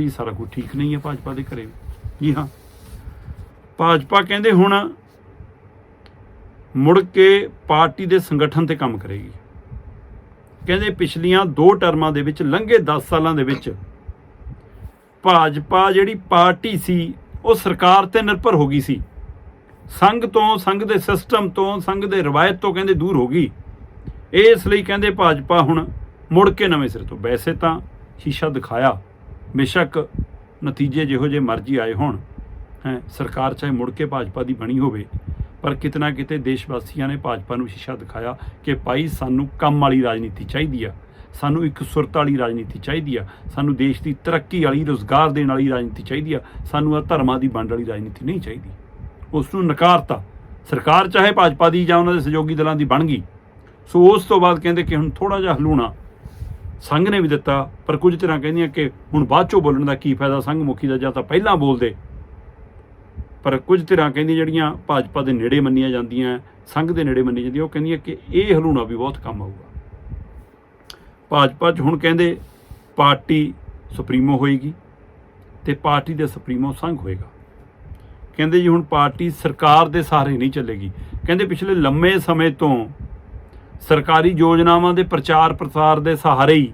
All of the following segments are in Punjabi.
ਜੀ ਸਾਰਾ ਕੁਝ ਠੀਕ ਨਹੀਂ ਹੈ ਭਾਜਪਾ ਦੇ ਘਰੇ ਜੀ ਹਾਂ। ਭਾਜਪਾ ਕਹਿੰਦੇ ਹੁਣ ਮੁੜ ਕੇ ਪਾਰਟੀ ਦੇ ਸੰਗਠਨ ਤੇ ਕੰਮ ਕਰੇਗੀ। ਕਹਿੰਦੇ ਪਿਛਲੀਆਂ ਦੋ ਟਰਮਾਂ ਦੇ ਵਿੱਚ, ਲੰਘੇ 10 ਸਾਲਾਂ ਦੇ ਵਿੱਚ ਭਾਜਪਾ ਜਿਹੜੀ ਪਾਰਟੀ ਸੀ, ਉਹ ਸਰਕਾਰ ਤੇ ਨਿਰਭਰ ਹੋ ਗਈ ਸੀ। ਸੰਘ ਤੋਂ ਸੰਘ ਦੇ ਸਿਸਟਮ ਤੋਂ, ਸੰਘ ਦੇ ਰਵਾਇਤ ਤੋਂ ਕਹਿੰਦੇ ਦੂਰ ਹੋ ਗਈ। ਇਸ ਲਈ ਕਹਿੰਦੇ ਭਾਜਪਾ ਹੁਣ ਮੁੜ ਕੇ ਨਵੇਂ ਸਿਰ ਤੋਂ ਵੈਸੇ ਤਾਂ ਸ਼ੀਸ਼ਾ ਦਿਖਾਇਆ। ਬੇਸ਼ੱਕ ਨਤੀਜੇ ਜਿਹੋ ਜਿਹੇ ਮਰਜ਼ੀ ਆਏ ਹੋਣ, ਹੈ, ਸਰਕਾਰ ਚਾਹੇ ਮੁੜ ਕੇ ਭਾਜਪਾ ਦੀ ਬਣੀ ਹੋਵੇ, ਪਰ ਕਿਤਨਾ ਕਿਤੇ ਦੇਸ਼ ਵਾਸੀਆਂ ਨੇ ਭਾਜਪਾ ਨੂੰ ਸ਼ੀਸ਼ਾ ਦਿਖਾਇਆ ਕਿ ਭਾਈ ਸਾਨੂੰ ਕੰਮ ਵਾਲੀ ਰਾਜਨੀਤੀ ਚਾਹੀਦੀ ਆ, ਸਾਨੂੰ ਇੱਕ ਸੁਰਤ ਵਾਲੀ ਰਾਜਨੀਤੀ ਚਾਹੀਦੀ ਆ, ਸਾਨੂੰ ਦੇਸ਼ ਦੀ ਤਰੱਕੀ ਵਾਲੀ, ਰੋਜ਼ਗਾਰ ਦੇਣ ਵਾਲੀ ਰਾਜਨੀਤੀ ਚਾਹੀਦੀ ਆ, ਸਾਨੂੰ ਆ ਧਰਮਾਂ ਦੀ ਵੰਡ ਵਾਲੀ ਰਾਜਨੀਤੀ ਨਹੀਂ ਚਾਹੀਦੀ। ਉਸ ਨੂੰ ਨਕਾਰਤਾ, ਸਰਕਾਰ ਚਾਹੇ ਭਾਜਪਾ ਦੀ ਜਾਂ ਉਹਨਾਂ ਦੇ ਸਹਿਯੋਗੀ ਦਲਾਂ ਦੀ ਬਣ ਗਈ, ਸੋ ਉਸ ਤੋਂ ਬਾਅਦ ਕਹਿੰਦੇ ਕਿ ਹੁਣ ਥੋੜਾ ਜਿਹਾ ਹਲੂਣਾ ਸੰਘ ਨੇ ਵੀ ਦਿੱਤਾ, ਪਰ ਕੁਝ ਤਰ੍ਹਾਂ ਕਹਿੰਦੀਆਂ ਕਿ ਹੁਣ ਬਾਅਦ ਚੋਂ ਬੋਲਣ ਦਾ ਕੀ ਫਾਇਦਾ ਸੰਘ ਮੁਖੀ ਦਾ ਜਾਂ ਤਾਂ ਪਹਿਲਾਂ ਬੋਲਦੇ। ਪਰ ਕੁਝ ਧਿਰਾਂ ਕਹਿੰਦੀਆਂ ਜਿਹੜੀਆਂ ਭਾਜਪਾ ਦੇ ਨੇੜੇ ਮੰਨੀਆਂ ਜਾਂਦੀਆਂ, ਸੰਘ ਦੇ ਨੇੜੇ ਮੰਨੀ ਜਾਂਦੀਆਂ, ਉਹ ਕਹਿੰਦੀਆਂ ਕਿ ਇਹ ਹਲੂਣਾ ਵੀ ਬਹੁਤ ਕੰਮ ਆਊਗਾ। ਭਾਜਪਾ 'ਚ ਹੁਣ ਕਹਿੰਦੇ ਪਾਰਟੀ ਸੁਪਰੀਮੋ ਹੋਏਗੀ ਤੇ ਪਾਰਟੀ ਦੇ ਸੁਪਰੀਮੋ ਸੰਘ ਹੋਏਗਾ। ਕਹਿੰਦੇ ਜੀ ਹੁਣ ਪਾਰਟੀ ਸਰਕਾਰ ਦੇ ਸਹਾਰੇ ਨਹੀਂ ਚੱਲੇਗੀ। ਕਹਿੰਦੇ ਪਿਛਲੇ ਲੰਮੇ ਸਮੇਂ ਤੋਂ ਸਰਕਾਰੀ ਯੋਜਨਾਵਾਂ ਦੇ ਪ੍ਰਚਾਰ ਪ੍ਰਸਾਰ ਦੇ ਸਹਾਰੇ ਹੀ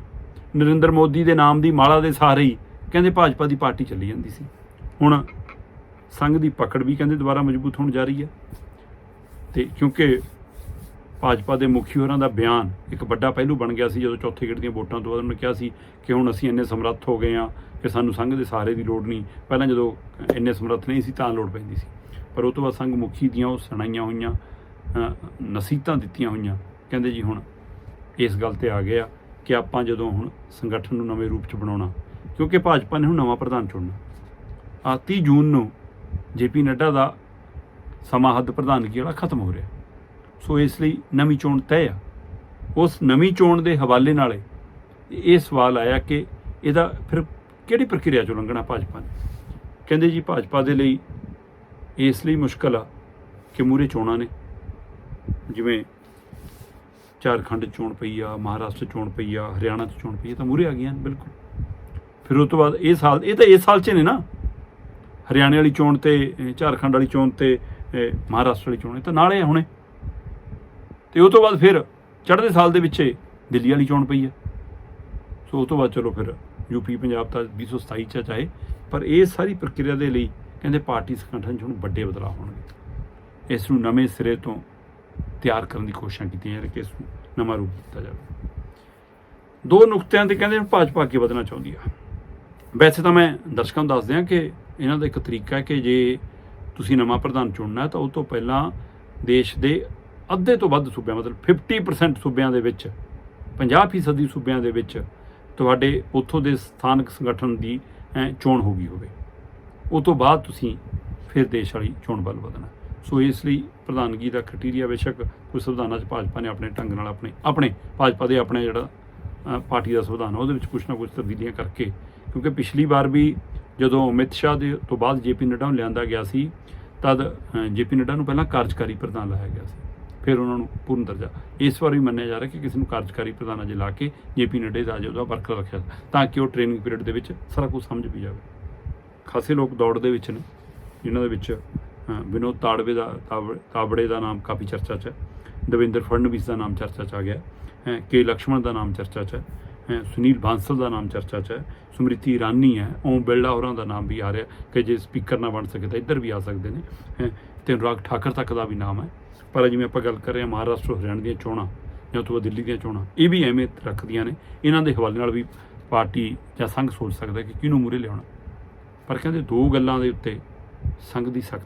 ਨਰਿੰਦਰ ਮੋਦੀ ਦੇ ਨਾਮ ਦੀ ਮਾਲਾ ਦੇ ਸਹਾਰੇ ਹੀ ਕਹਿੰਦੇ ਭਾਜਪਾ ਦੀ ਪਾਰਟੀ ਚੱਲੀ ਜਾਂਦੀ ਸੀ। ਹੁਣ ਸੰਘ ਦੀ ਪਕੜ ਵੀ ਕਹਿੰਦੇ ਦੁਬਾਰਾ ਮਜ਼ਬੂਤ ਹੋਣ ਜਾ ਰਹੀ ਹੈ। ਤੇ ਕਿਉਂਕਿ ਭਾਜਪਾ ਦੇ ਮੁਖੀ ਹੋਰਾਂ ਦਾ ਬਿਆਨ ਇੱਕ ਵੱਡਾ ਪਹਿਲੂ ਬਣ ਗਿਆ ਸੀ ਜਦੋਂ ਚੌਥੇ ਗੇੜ ਦੀਆਂ ਵੋਟਾਂ ਤੋਂ ਬਾਅਦ ਉਹਨਾਂ ਨੇ ਕਿਹਾ ਸੀ ਕਿ ਹੁਣ ਅਸੀਂ ਇੰਨੇ ਸਮਰੱਥ ਹੋ ਗਏ ਹਾਂ ਕਿ ਸਾਨੂੰ ਸੰਘ ਦੇ ਸਹਾਰੇ ਦੀ ਲੋੜ ਨਹੀਂ। ਪਹਿਲਾਂ ਜਦੋਂ ਇੰਨੇ ਸਮਰੱਥ ਨਹੀਂ ਸੀ ਤਾਂ ਲੋੜ ਪੈਂਦੀ ਸੀ। ਪਰ ਉਹ ਤੋਂ ਬਾਅਦ ਸੰਘ ਮੁਖੀ ਦੀਆਂ ਉਹ ਸੁਣਾਈਆਂ ਹੋਈਆਂ ਅ, ਨਸੀਹਤਾਂ ਦਿੱਤੀਆਂ ਹੋਈਆਂ। ਕਹਿੰਦੇ ਜੀ ਹੁਣ ਇਸ ਗੱਲ ਤੇ ਆ ਗਏ ਆ ਕਿ ਆਪਾਂ ਜਦੋਂ ਹੁਣ ਸੰਗਠਨ ਨੂੰ ਨਵੇਂ ਰੂਪ ਚ ਬਣਾਉਣਾ, ਕਿਉਂਕਿ ਭਾਜਪਾ ਨੇ ਹੁਣ ਨਵਾਂ ਪ੍ਰਧਾਨ ਚੁਣਨਾ। ਆ 30 ਜੂਨ ਨੂੰ ਜੇਪੀ ਨੱਡਾ ਦਾ ਸਮਾਂ ਹੱਦ ਪ੍ਰਧਾਨਗੀ ਵਾਲਾ ਖਤਮ ਹੋ ਰਿਹਾ। ਸੋ ਇਸ ਲਈ ਨਵੀਂ ਚੋਣ ਤੈਅ ਆ। ਉਸ ਨਵੀਂ ਚੋਣ ਦੇ ਹਵਾਲੇ ਨਾਲ ਇਹ ਸਵਾਲ ਆਇਆ ਕਿ ਇਹਦਾ ਫਿਰ ਕਿਹੜੀ ਪ੍ਰਕਿਰਿਆ ਚੋਂ ਲੰਘਣਾ ਭਾਜਪਾ ਨੇ? ਕਹਿੰਦੇ ਜੀ ਭਾਜਪਾ ਦੇ ਲਈ ਇਸ ਲਈ ਮੁਸ਼ਕਲ ਆ ਕਿ ਮੂਰੇ ਚੋਣਾਂ ਨੇ। ਜਿਵੇਂ ਝਾਰਖੰਡ ਚੋਣ ਪਈ ਆ, ਮਹਾਰਾਸ਼ਟਰ ਚੋਣ ਪਈ ਆ, ਹਰਿਆਣਾ 'ਚ ਚੋਣ ਪਈ ਆ ਤਾਂ ਮੂਰੇ ਆ ਗਈਆਂ ਨੇ, ਬਿਲਕੁਲ। ਫਿਰ ਉਸ ਤੋਂ ਬਾਅਦ ਇਹ ਸਾਲ, ਇਹ ਤਾਂ ਇਸ ਸਾਲ 'ਚ ਨੇ ਨਾ। ਹਰਿਆਣੇ ਵਾਲੀ ਚੋਣ ਤੇ ਝਾਰਖੰਡ ਵਾਲੀ ਚੋਣ ਤੇ ਮਹਾਰਾਸ਼ਟਰ ਵਾਲੀ ਚੋਣ ਤਾਂ ਨਾਲੇ ਆ ਹੁਣੇ। ਤੇ ਉਹ ਤੋਂ ਬਾਅਦ ਫਿਰ ਚੜ੍ਹਦੇ ਸਾਲ ਦੇ ਵਿੱਚ ਦਿੱਲੀ ਵਾਲੀ ਚੋਣ ਪਈ ਆ। ਸੋ ਉਹ ਤੋਂ ਬਾਅਦ ਚਲੋ ਫਿਰ ਯੂਪੀ ਪੰਜਾਬ ਤਾਂ 2027 ਚ ਆ ਚਾਹੇ, ਪਰ ਇਹ ਸਾਰੀ ਪ੍ਰਕਿਰਿਆ ਦੇ ਲਈ ਕਹਿੰਦੇ ਪਾਰਟੀ ਸੰਗਠਨ 'ਚ ਹੁਣ ਵੱਡੇ ਬਦਲਾਅ ਹੋਣਗੇ। ਇਸ ਨੂੰ ਨਵੇਂ ਸਿਰੇ ਤੋਂ ਤਿਆਰ ਕਰਨ ਦੀ ਕੋਸ਼ਿਸ਼ਾਂ ਕੀਤੀਆਂ ਜਾ ਕਿ ਇਸ ਨੂੰ ਨਵਾਂ ਰੂਪ ਦਿੱਤਾ ਜਾਵੇ। ਦੋ ਨੁਕਤਿਆਂ ਤੇ ਕਹਿੰਦੇ ਭਾਜਪਾ ਅੱਗੇ ਵਧਣਾ ਚਾਹੁੰਦੀ ਆ। ਵੈਸੇ ਤਾਂ ਮੈਂ ਦਰਸ਼ਕਾਂ ਨੂੰ ਦੱਸ ਦਿਆਂ ਕਿ ਇਹਨਾਂ ਦਾ ਇੱਕ ਤਰੀਕਾ ਹੈ ਕਿ ਜੇ ਤੁਸੀਂ ਨਵਾਂ ਪ੍ਰਧਾਨ ਚੁਣਨਾ ਹੈ ਤਾਂ ਉਹ ਤੋਂ ਪਹਿਲਾਂ ਦੇਸ਼ ਦੇ ਅੱਧੇ ਤੋਂ ਵੱਧ ਸੂਬਿਆਂ, ਮਤਲਬ 50% ਸੂਬਿਆਂ ਦੇ ਵਿੱਚ 50% ਦੀ ਸੂਬਿਆਂ ਦੇ ਵਿੱਚ ਤੁਹਾਡੇ ਉੱਥੋਂ ਦੇ ਸਥਾਨਕ ਸੰਗਠਨ ਦੀ ਚੋਣ ਹੋ ਗਈ ਹੋਵੇ। ਉਹ ਤੋਂ ਬਾਅਦ ਤੁਸੀਂ ਫਿਰ ਦੇਸ਼ ਵਾਲੀ ਚੋਣ ਵੱਲ ਵਧਣਾ। ਸੋ ਇਸ ਲਈ ਪ੍ਰਧਾਨਗੀ ਦਾ ਕ੍ਰਾਈਟੇਰੀਆ ਬੇਸ਼ੱਕ ਕੁਝ ਸੰਵਿਧਾਨਾਂ 'ਚ ਭਾਜਪਾ ਨੇ ਆਪਣੇ ਢੰਗ ਨਾਲ ਆਪਣੇ ਆਪਣੇ ਭਾਜਪਾ ਦੇ ਆਪਣੇ ਜਿਹੜਾ ਪਾਰਟੀ ਦਾ ਸੰਵਿਧਾਨ ਆ, ਉਹਦੇ ਵਿੱਚ ਕੁਝ ਨਾ ਕੁਝ ਤਬਦੀਲੀਆਂ ਕਰਕੇ ਕਿਉਂਕਿ ਪਿਛਲੀ ਵਾਰ ਵੀ ਜਦੋਂ ਅਮਿਤ ਸ਼ਾਹ ਦੇ ਤੋਂ ਬਾਅਦ ਜੇਪੀ ਨੱਡਾ ਨੂੰ ਲਿਆਂਦਾ ਗਿਆ ਸੀ ਤਦ ਜੇਪੀ ਨੱਡਾ ਨੂੰ ਪਹਿਲਾਂ ਕਾਰਜਕਾਰੀ ਪ੍ਰਧਾਨ ਲਾਇਆ ਗਿਆ ਸੀ। ਫਿਰ ਉਹਨਾਂ ਨੂੰ ਪੂਰਨ ਦਰਜਾ ਇਸ ਵਾਰ ਵੀ ਮੰਨਿਆ ਜਾ ਰਿਹਾ ਕਿ ਕਿਸੇ ਨੂੰ ਕਾਰਜਕਾਰੀ ਪ੍ਰਧਾਨ ਅਜੇ ਲਾ ਕੇ ਜੇਪੀ ਨੱਡੇ ਦਾ ਅਜੇ ਉਹਦਾ ਵਰਕਰ ਰੱਖਿਆ ਜਾਵੇ, ਤਾਂ ਕਿ ਉਹ ਟ੍ਰੇਨਿੰਗ ਪੀਰੀਅਡ ਦੇ ਵਿੱਚ ਸਾਰਾ ਕੁਝ ਸਮਝ ਵੀ ਜਾਵੇ। ਖਾਸੇ ਲੋਕ ਦੌੜ ਦੇ ਵਿੱਚ ਨੇ ਜਿਨ੍ਹਾਂ ਦੇ ਵਿੱਚ ਵਿਨੋਦ ਤਾੜਵੇ ਦਾ ਤਾਬੜੇ ਦਾ ਨਾਮ ਕਾਫੀ ਚਰਚਾ 'ਚ ਹੈ। ਦਵਿੰਦਰ ਫੜਨਵੀਸ ਦਾ ਨਾਮ ਚਰਚਾ 'ਚ ਆ ਗਿਆ। ਕੇ ਲਕਸ਼ਮਣ ਦਾ ਨਾਮ ਚਰਚਾ 'ਚ ਹੈ। ਸੁਨੀਲ ਬਾਂਸਲ ਦਾ ਨਾਮ ਚਰਚਾ 'ਚ ਹੈ। ਸਮ੍ਰਿਤੀ ਇਰਾਨੀ ਹੈ। ਓਮ ਬਿਰਲਾ ਹੋਰਾਂ ਦਾ ਨਾਮ ਵੀ ਆ ਰਿਹਾ ਕਿ ਜੇ ਸਪੀਕਰ ਨਾ ਬਣ ਸਕੇ ਤਾਂ ਇੱਧਰ ਵੀ ਆ ਸਕਦੇ ਨੇ। ਤੇ ਅਨੁਰਾਗ ਠਾਕਰ ਤੱਕ ਦਾ ਵੀ ਨਾਮ ਹੈ। ਪਰ ਜਿਵੇਂ ਆਪਾਂ ਗੱਲ ਕਰ ਰਹੇ ਹਾਂ ਮਹਾਰਾਸ਼ਟਰ, ਹਰਿਆਣਾ ਦੀਆਂ ਚੋਣਾਂ ਜਾਂ ਤੋਂ ਦਿੱਲੀ ਦੀਆਂ ਚੋਣਾਂ, ਇਹ ਵੀ ਐਵੇਂ ਰੱਖਦੀਆਂ ਨੇ। ਇਹਨਾਂ ਦੇ ਹਵਾਲੇ ਨਾਲ ਵੀ ਪਾਰਟੀ ਜਾਂ ਸੰਘ ਸੋਚ ਸਕਦਾ ਕਿ ਕਿਹਨੂੰ ਮੂਰੇ ਲਿਆਉਣਾ। ਪਰ ਕਹਿੰਦੇ ਦੋ ਗੱਲਾਂ ਦੇ ਉੱਤੇ ਸੰਘ ਦੀ ਸਖਤ